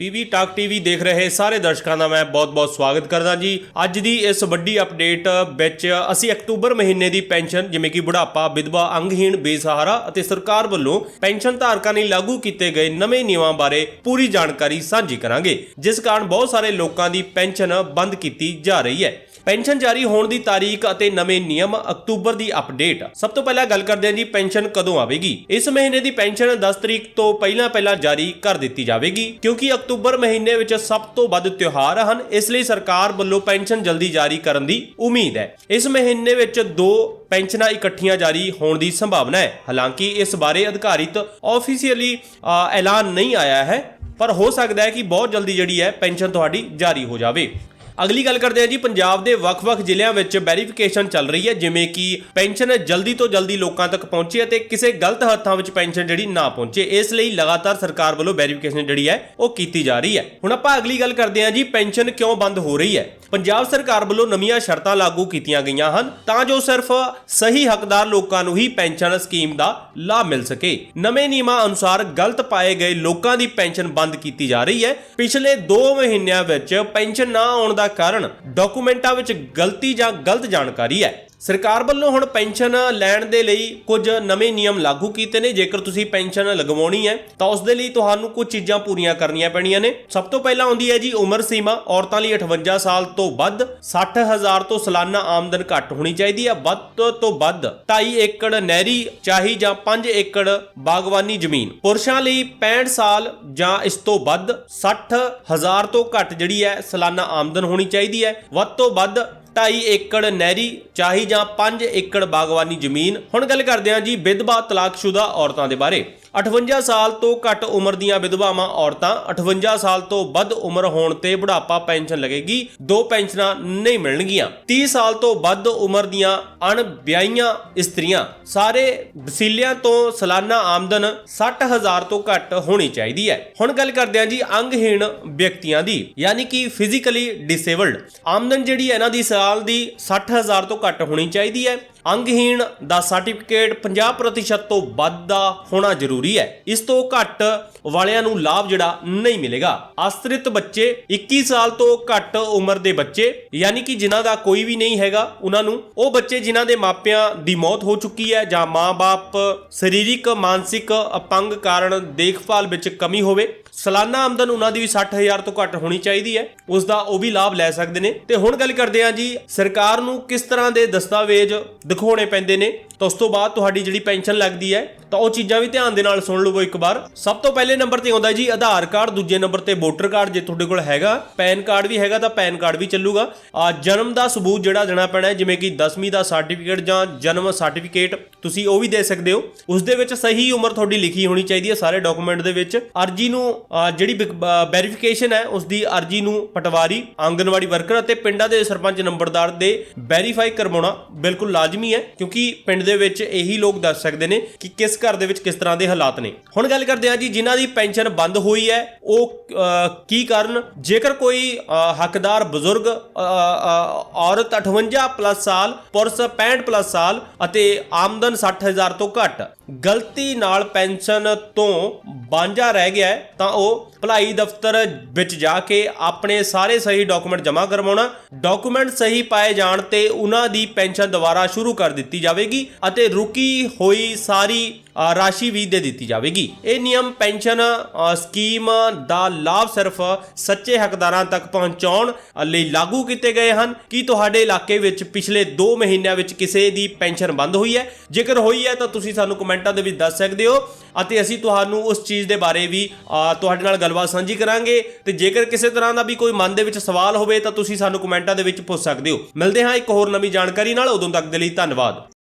PV talk TV ਦੇਖ ਰਹੇ ਸਾਰੇ ਦਰਸ਼ਕਾਂ ਦਾ ਮੈਂ ਬਹੁਤ-ਬਹੁਤ ਸਵਾਗਤ ਕਰਦਾ ਜੀ। ਅੱਜ ਦੀ ਇਸ ਵੱਡੀ ਅਪਡੇਟ ਵਿੱਚ ਅਸੀਂ ਅਕਤੂਬਰ ਮਹੀਨੇ ਦੀ ਪੈਨਸ਼ਨ, ਜਿਵੇਂ ਕਿ ਬੁਢਾਪਾ, ਵਿਧਵਾ, ਅੰਗਹੀਣ, ਬੇਸਹਾਰਾ ਅਤੇ ਸਰਕਾਰ ਵੱਲੋਂ ਪੈਨਸ਼ਨ ਧਾਰਕਾਂ ਲਈ ਲਾਗੂ ਕੀਤੇ ਗਏ ਨਵੇਂ ਨਿਯਮਾਂ ਬਾਰੇ ਪੂਰੀ ਜਾਣਕਾਰੀ ਸਾਂਝੀ ਕਰਾਂਗੇ, ਜਿਸ ਕਾਰਨ ਬਹੁਤ ਸਾਰੇ ਲੋਕਾਂ ਦੀ ਪੈਨਸ਼ਨ ਬੰਦ ਕੀਤੀ ਜਾ ਰਹੀ ਹੈ। ਪੈਨਸ਼ਨ ਜਾਰੀ ਹੋਣ ਦੀ ਤਾਰੀਖ ਅਤੇ ਨਵੇਂ ਨਿਯਮ ਅਕਤੂਬਰ ਦੀ ਅਪਡੇਟ। ਸਭ ਤੋਂ ਪਹਿਲਾਂ ਗੱਲ ਕਰਦੇ ਹਾਂ ਜੀ, ਪੈਨਸ਼ਨ ਕਦੋਂ ਆਵੇਗੀ? ਇਸ ਮਹੀਨੇ ਦੀ ਪੈਨਸ਼ਨ 10 ਤਰੀਕ ਤੋਂ ਪਹਿਲਾਂ ਪਹਿਲਾਂ ਜਾਰੀ ਕਰ ਦਿੱਤੀ ਜਾਵੇਗੀ, ਕਿਉਂਕਿ ਅਕਤੂਬਰ ਮਹੀਨੇ ਵਿੱਚ ਸਭ ਤੋਂ ਵੱਧ ਤਿਉਹਾਰ ਹਨ। ਇਸ ਲਈ ਸਰਕਾਰ ਵੱਲੋਂ ਪੈਨਸ਼ਨ ਜਲਦੀ ਜਾਰੀ ਕਰਨ ਦੀ ਉਮੀਦ ਹੈ। ਇਸ ਮਹੀਨੇ ਵਿੱਚ ਦੋ ਪੈਨਸ਼ਨਾਂ ਇਕੱਠੀਆਂ ਜਾਰੀ ਹੋਣ ਦੀ ਸੰਭਾਵਨਾ ਹੈ। ਹਾਲਾਂਕਿ ਇਸ ਬਾਰੇ ਅਧਿਕਾਰਿਤ ਆਫੀਸ਼ੀਅਲੀ ਐਲਾਨ ਨਹੀਂ ਆਇਆ ਹੈ। ਪਰ ਹੋ ਸਕਦਾ ਹੈ ਕਿ ਬਹੁਤ ਜਲਦੀ ਜਿਹੜੀ ਹੈ ਪੈਨਸ਼ਨ ਤੁਹਾਡੀ ਜਾਰੀ ਹੋ ਜਾਵੇ। ਅਗਲੀ ਗੱਲ ਕਰਦੇ ਹਾਂ ਜੀ, ਪੰਜਾਬ ਦੇ ਵੱਖ-ਵੱਖ ਜ਼ਿਲ੍ਹਿਆਂ ਵਿੱਚ ਵੈਰੀਫਿਕੇਸ਼ਨ ਚੱਲ ਰਹੀ ਹੈ, ਜਿਵੇਂ ਕਿ ਪੈਨਸ਼ਨ ਜਲਦੀ ਤੋਂ ਜਲਦੀ ਲੋਕਾਂ ਤੱਕ ਪਹੁੰਚੇ ਅਤੇ ਕਿਸੇ ਗਲਤ ਹੱਥਾਂ ਵਿੱਚ ਪੈਨਸ਼ਨ ਜਿਹੜੀ ਨਾ ਪਹੁੰਚੇ, ਇਸ ਲਈ ਲਗਾਤਾਰ ਸਰਕਾਰ ਵੱਲੋਂ ਵੈਰੀਫਿਕੇਸ਼ਨ ਜਿਹੜੀ ਹੈ, ਉਹ ਕੀਤੀ ਜਾ ਰਹੀ ਹੈ। ਹੁਣ ਆਪਾਂ ਅਗਲੀ ਗੱਲ ਕਰਦੇ ਹਾਂ ਜੀ, ਪੈਨਸ਼ਨ ਕਿਉਂ ਬੰਦ ਹੋ ਰਹੀ ਹੈ? ਪੰਜਾਬ ਸਰਕਾਰ ਵੱਲੋਂ ਨਵੀਆਂ ਸ਼ਰਤਾਂ ਲਾਗੂ ਕੀਤੀਆਂ ਗਈਆਂ ਹਨ ਤਾਂ ਜੋ ਸਿਰਫ ਸਹੀ ਹੱਕਦਾਰ ਲੋਕਾਂ ਨੂੰ ਹੀ ਪੈਨਸ਼ਨ ਸਕੀਮ ਦਾ ਲਾਭ ਮਿਲ ਸਕੇ। ਨਵੇਂ ਨਿਯਮਾਂ ਅਨੁਸਾਰ ਗਲਤ ਪਾਏ ਗਏ ਲੋਕਾਂ ਦੀ ਪੈਨਸ਼ਨ ਬੰਦ ਕੀਤੀ ਜਾ ਰਹੀ ਹੈ। ਪਿਛਲੇ 2 ਮਹੀਨਿਆਂ ਵਿੱਚ ਪੈਨਸ਼ਨ ਨਾ ਆਉਣ ਦਾ ਕਾਰਨ ਡਾਕੂਮੈਂਟਾਂ ਵਿੱਚ ਗਲਤੀ ਜਾਂ ਗਲਤ ਜਾਣਕਾਰੀ ਹੈ। ਸਰਕਾਰ ਵੱਲੋਂ ਹੁਣ ਪੈਨਸ਼ਨ ਲੈਣ ਦੇ ਲਈ ਕੁਝ ਨਵੇਂ ਨਿਯਮ ਲਾਗੂ ਕੀਤੇ ਨੇ। ਜੇਕਰ ਤੁਸੀਂ ਪੈਨਸ਼ਨ ਲਗਵਾਉਣੀ ਹੈ, ਤਾਂ ਉਸ ਦੇ ਲਈ ਤੁਹਾਨੂੰ ਕੁਝ ਚੀਜ਼ਾਂ ਪੂਰੀਆਂ ਕਰਨੀਆਂ ਪੈਣੀਆਂ ਨੇ। ਸਭ ਤੋਂ ਪਹਿਲਾਂ ਆਉਂਦੀ ਹੈ ਜੀ ਉਮਰ ਸੀਮਾ। ਔਰਤਾਂ ਲਈ 58 ਸਾਲ ਤੋਂ ਵੱਧ 60000 ਤੋਂ ਸਾਲਾਨਾ ਆਮਦਨ ਘੱਟ ਹੋਣੀ ਚਾਹੀਦੀ ਹੈ। ਵੱਧ ਤੋਂ ਵੱਧ 2.5 ਏਕੜ ਨਹਿਰੀ ਚਾਹੀ ਜਾਂ 5 ਏਕੜ ਬਾਗਬਾਨੀ ਜ਼ਮੀਨ। ਪੁਰਸ਼ਾਂ ਲਈ 65 ਸਾਲ ਜਾਂ ਇਸ ਤੋਂ ਵੱਧ 60000 ਤੋਂ ਘੱਟ ਜਿਹੜੀ ਹੈ, ਸਾਲਾਨਾ ਆਮਦਨ ਹੋਣੀ ਚਾਹੀਦੀ ਹੈ। ਵੱਧ ਤੋਂ ਵੱਧ 2.5 ਏਕੜ ਨਹਿਰੀ, ਚਾਹੀ ਜਾਂ 5 ਏਕੜ ਬਾਗਬਾਨੀ ਜ਼ਮੀਨ। ਹੁਣ ਗੱਲ ਕਰਦੇ ਹਾਂ ਜੀ ਵਿਧਵਾ ਤਲਾਕਸ਼ੁਦਾ ਔਰਤਾਂ ਦੇ ਬਾਰੇ। 58 ਸਾਲ ਤੋਂ ਘੱਟ ਉਮਰ ਦੀਆਂ ਵਿਧਵਾਵਾਂ ਔਰਤਾਂ 58 ਸਾਲ ਤੋਂ ਵੱਧ ਉਮਰ ਹੋਣ ਤੇ ਬੁਢਾਪਾ ਪੈਨਸ਼ਨ ਲੱਗੇਗੀ, ਦੋ ਪੈਨਸ਼ਨਾਂ ਨਹੀਂ ਮਿਲਣਗੀਆਂ। 30 ਸਾਲ ਤੋਂ ਵੱਧ ਉਮਰ ਦੀਆਂ ਅਣਵਿਆਹੀਆਂ ਇਸਤਰੀਆਂ, ਸਾਰੇ ਵਸੀਲਿਆਂ ਤੋਂ ਸਾਲਾਨਾ ਆਮਦਨ 60000 ਤੋਂ ਘੱਟ ਹੋਣੀ ਚਾਹੀਦੀ ਹੈ। ਹੁਣ ਗੱਲ ਕਰਦੇ ਹਾਂ ਜੀ ਅੰਗਹੀਣ ਵਿਅਕਤੀਆਂ ਦੀ, ਯਾਨੀ ਕਿ ਫਿਜ਼ੀਕਲੀ ਡਿਸੇਬਲਡ ਆਮਦਨ ਜਿਹੜੀ ਹੈ ਇਹਨਾਂ ਦੀ ਸਾਲ ਦੀ 60000 ਤੋਂ ਘੱਟ ਹੋਣੀ ਚਾਹੀਦੀ ਹੈ। ਅੰਗਹੀਣ ਦਾ ਸਰਟੀਫਿਕੇਟ 50% ਤੋਂ ਵੱਧ ਦਾ ਹੋਣਾ ਜ਼ਰੂਰੀ ਹੈ। ਇਸ ਤੋਂ ਘੱਟ ਵਾਲਿਆਂ ਨੂੰ ਲਾਭ ਜਿਹੜਾ ਨਹੀਂ ਮਿਲੇਗਾ। ਆਸਤ੍ਰਿਤ ਬੱਚੇ 21 ਸਾਲ ਤੋਂ ਘੱਟ ਉਮਰ ਦੇ ਬੱਚੇ, ਯਾਨੀ ਕਿ ਜਿਨ੍ਹਾਂ ਦਾ ਕੋਈ ਵੀ ਨਹੀਂ ਹੈਗਾ, ਉਹਨਾਂ ਨੂੰ ਉਹ ਬੱਚੇ ਜਿਨ੍ਹਾਂ ਦੇ ਮਾਪਿਆਂ ਦੀ ਮੌਤ ਹੋ ਚੁੱਕੀ ਹੈ ਜਾਂ ਮਾਪੇ ਸਰੀਰਿਕ, ਮਾਨਸਿਕ ਅਪੰਗ ਕਾਰਨ ਦੇਖਭਾਲ ਵਿੱਚ ਕਮੀ ਹੋਵੇ, ਸਾਲਾਨਾ ਆਮਦਨ ਉਹਨਾਂ ਦੀ ਵੀ 60000 ਤੋਂ ਘੱਟ ਹੋਣੀ ਚਾਹੀਦੀ ਹੈ। ਉਸ ਦਾ ਉਹ ਵੀ ਲਾਭ ਲੈ ਸਕਦੇ ਨੇ। ਤੇ ਹੁਣ ਗੱਲ ਕਰਦੇ ਹਾਂ ਜੀ, ਸਰਕਾਰ ਨੂੰ ਕਿਸ ਤਰ੍ਹਾਂ ਦੇ ਦਸਤਾਵੇਜ਼ ਦਿਖਾਉਣੇ ਪੈਂਦੇ ਨੇ। ਤਾਂ ਉਸ ਤੋਂ ਬਾਅਦ ਤੁਹਾਡੀ ਜਿਹੜੀ ਪੈਨਸ਼ਨ ਲੱਗਦੀ ਹੈ, ਤਾਂ ਉਹ ਚੀਜ਼ਾਂ ਵੀ ਧਿਆਨ ਦੇ ਨਾਲ ਸੁਣ ਲਵੋ ਇੱਕ ਵਾਰ। ਸਭ ਤੋਂ ਪਹਿਲੇ ਨੰਬਰ ਤੇ ਆਉਂਦਾ ਜੀ ਆਧਾਰ ਕਾਰਡ, ਦੂਜੇ ਨੰਬਰ ਤੇ ਵੋਟਰ ਕਾਰਡ, ਜੇ ਤੁਹਾਡੇ ਕੋਲ ਹੈਗਾ, ਪੈਨ ਕਾਰਡ ਵੀ ਹੈਗਾ ਤਾਂ ਪੈਨ ਕਾਰਡ ਵੀ ਚੱਲੂਗਾ। ਆ ਜਨਮ ਦਾ ਸਬੂਤ ਜਿਹੜਾ ਦੇਣਾ ਪੈਣਾ ਜਿਵੇਂ ਕਿ 10ਵੀਂ ਦਾ ਸਰਟੀਫਿਕੇਟ ਜਾਂ ਜਨਮ ਸਰਟੀਫਿਕੇਟ ਤੁਸੀਂ ਉਹ ਵੀ ਦੇ ਸਕਦੇ ਹੋ। ਉਸ ਦੇ ਵਿੱਚ ਸਹੀ ਉਮਰ ਤੁਹਾਡੀ ਲਿਖੀ ਹੋਣੀ ਚਾਹੀਦੀ ਹੈ ਸਾਰੇ ਡਾਕੂਮੈਂਟ ਦੇ ਵਿੱਚ। ਅਰਜੀ ਨੂੰ ਜਿਹੜੀ ਵੈਰੀਫਿਕੇਸ਼ਨ ਹੈ, ਉਸ ਦੀ ਅਰਜੀ ਨੂੰ ਪਟਵਾਰੀ, ਆਂਗਨਵਾੜੀ ਵਰਕਰ ਅਤੇ ਪਿੰਡਾਂ ਦੇ ਸਰਪੰਚ ਨੰਬਰਦਾਰ ਦੇ ਵੈਰੀਫਾਈ ਕਰਵਾਉਣਾ ਬਿਲਕੁਲ ਲਾਜ਼ਮੀ ਹੈ ਕਿਉਂਕਿ ਪਿੰਡ ਦੇ ਵਿੱਚ ਇਹੀ ਲੋਕ ਦੱਸ ਸਕਦੇ ਨੇ ਕਿ ਕਿਸ ਘਰ ਦੇ ਵਿੱਚ ਕਿਸ ਤਰ੍ਹਾਂ ਦੇ ਹਾਲਾਤ ਨੇ। ਹੁਣ ਗੱਲ ਕਰਦੇ ਹਾਂ ਜੀ ਜਿਨ੍ਹਾਂ ਦੀ ਪੈਨਸ਼ਨ ਬੰਦ ਹੋਈ ਹੈ ਉਹ ਕੀ ਕਾਰਨ? ਜੇਕਰ ਕੋਈ ਹੱਕਦਾਰ ਬਜ਼ੁਰਗ ਅ, ਔਰਤ 58 ਪਲੱਸ ਸਾਲ ਪੁਰਸ਼ 65 ਪਲੱਸ ਸਾਲ ਅਤੇ ਆਮਦਨ 60000 ਤੋਂ ਘੱਟ ਗਲਤੀ ਨਾਲ ਪੈਨਸ਼ਨ ਤੋਂ ਵਾਂਝਾ ਰਹਿ ਗਿਆ ਤਾਂ ਉਹ ਭਲਾਈ ਦਫ਼ਤਰ ਵਿੱਚ ਜਾ ਕੇ ਆਪਣੇ ਸਾਰੇ ਸਹੀ ਡਾਕੂਮੈਂਟ ਜਮ੍ਹਾਂ ਕਰਵਾਉਣਾ, ਡਾਕੂਮੈਂਟ ਸਹੀ ਪਾਏ ਜਾਣ ਤੇ ਉਹਨਾਂ ਦੀ ਪੈਨਸ਼ਨ ਦੁਬਾਰਾ ਸ਼ੁਰੂ ਕਰ ਦਿੱਤੀ ਜਾਵੇਗੀ ਅਤੇ ਰੁਕੀ ਹੋਈ ਸਾਰੀ ਰਾਸ਼ੀ ਵੀ ਦੇ ਦਿੱਤੀ ਜਾਵੇਗੀ। ਇਹ ਨਿਯਮ ਪੈਨਸ਼ਨ ਸਕੀਮ ਦਾ ਲਾਭ ਸਿਰਫ ਸੱਚੇ ਹੱਕਦਾਰਾਂ ਤੱਕ ਪਹੁੰਚਾਉਣ ਲਈ ਲਾਗੂ ਕੀਤੇ ਗਏ ਹਨ। ਕੀ ਤੁਹਾਡੇ ਇਲਾਕੇ ਵਿੱਚ ਪਿਛਲੇ 2 ਮਹੀਨਿਆਂ ਵਿੱਚ ਕਿਸੇ ਦੀ ਪੈਨਸ਼ਨ ਬੰਦ ਹੋਈ ਹੈ? ਜੇਕਰ ਹੋਈ ਹੈ ਤਾਂ ਤੁਸੀਂ ਸਾਨੂੰ ਕਮੈਂਟਾਂ ਦੇ ਵਿੱਚ ਦੱਸ ਸਕਦੇ ਹੋ ਅਤੇ ਅਸੀਂ ਤੁਹਾਨੂੰ ਉਸ ਚੀਜ਼ ਦੇ ਬਾਰੇ ਵੀ ਤੁਹਾਡੇ ਨਾਲ ਗੱਲਬਾਤ ਸਾਂਝੀ ਕਰਾਂਗੇ। ਤੇ ਜੇਕਰ ਕਿਸੇ ਤਰ੍ਹਾਂ ਦਾ ਵੀ ਕੋਈ ਮਨ ਦੇ ਵਿੱਚ ਸਵਾਲ ਹੋਵੇ ਤਾਂ ਤੁਸੀਂ ਸਾਨੂੰ ਕਮੈਂਟਾਂ ਦੇ ਵਿੱਚ ਪੁੱਛ ਸਕਦੇ ਹੋ। ਮਿਲਦੇ ਹਾਂ ਇੱਕ ਹੋਰ ਨਵੀਂ ਜਾਣਕਾਰੀ ਨਾਲ। ਉਦੋਂ ਤੱਕ ਦੇ ਲਈ ਧੰਨਵਾਦ।